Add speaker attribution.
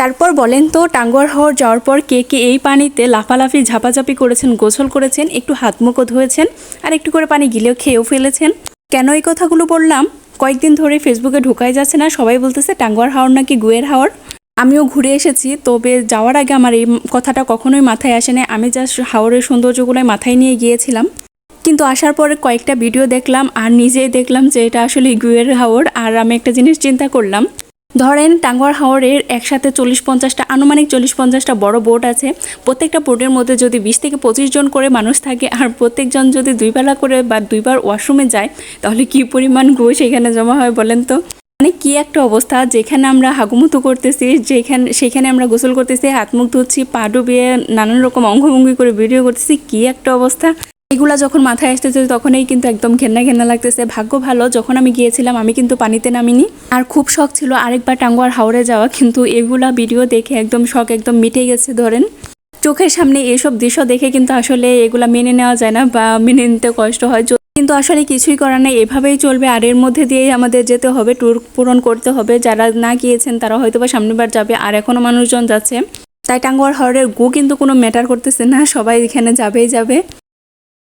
Speaker 1: তারপর বলেন তো, টাঙ্গুয়ার হাওর যাওয়ার পর কে কে এই পানিতে লাফালাফি, ঝাপাঝাপি করেছেন, গোসল করেছেন, একটু হাত মুখও ধুয়েছেন আর একটু করে পানি গিলেও খেয়েও ফেলেছেন? কেন এই কথাগুলো বললাম? কয়েকদিন ধরে ফেসবুকে ঢোকাই যাচ্ছে না, সবাই বলতেছে টাঙ্গুয়ার হাওর নাকি গুয়ের হাওর। আমিও ঘুরে এসেছি, তবে যাওয়ার আগে আমার এই কথাটা কখনোই মাথায় আসে না আমি জাস্ট হাওরের সৌন্দর্যগুলোই মাথায় নিয়ে গিয়েছিলাম। কিন্তু আসার পরে কয়েকটা ভিডিও দেখলাম আর নিজেই দেখলাম যে এটা আসলে গুয়ের হাওর। আর আমি একটা জিনিস চিন্তা করলাম ধরেন টাঙ্গুয়ার হাওরের একসাথে চল্লিশ পঞ্চাশটা, আনুমানিক চল্লিশ পঞ্চাশটা বড় বোট আছে, প্রত্যেকটা বোটের মধ্যে যদি বিশ থেকে পঁচিশ জন করে মানুষ থাকে আর প্রত্যেকজন যদি দুই বেলা করে বা দুইবার ওয়াশরুমে যায়, তাহলে কি পরিমাণ গো সেখানে জমা হয় বলেন তো? মানে কি একটা অবস্থা, যেখানে আমরা হাগুমুতু করতেছি, যেখানে, সেখানে আমরা গোসল করতেছি, হাত মুখ ধুচ্ছি, পা ডুবিয়ে নানান রকম অঙ্গভঙ্গি করে ভিডিও করতেছি, কি একটা অবস্থা? এগুলা যখন মাথায় আসতেছে, তখনই কিন্তু একদম ঘেন্না ঘেন্না লাগতেছে। ভাগ্য ভালো, যখন আমি গিয়েছিলাম, আমি কিন্তু পানিতে নামিনি। আর খুব শখ ছিল আরেকবার টাঙ্গুয়ার হাওড়ে যাওয়া, কিন্তু এগুলা ভিডিও দেখে একদম শখ একদম মিটে গেছে, ধরেন। চোখের সামনে এসব দৃশ্য দেখে কিন্তু আসলে এগুলা মেনে নেওয়া যায় না বা মেনে নিতে কষ্ট হয়। কিন্তু আসলে কিছুই করার নেই, এভাবেই চলবে। আর এর মধ্যে দিয়েই আমাদের যেতে হবে, ট্যুর পূরণ করতে হবে। যারা না গিয়েছেন, তারা হয়তো বা সামনেবার যাবে, আর এখনও মানুষজন যাচ্ছে। তাই টাঙ্গুয়ার হাওড়ের গু কিন্তু কোনো ম্যাটার করতেছে না, সবাই এখানে যাবেই যাবে।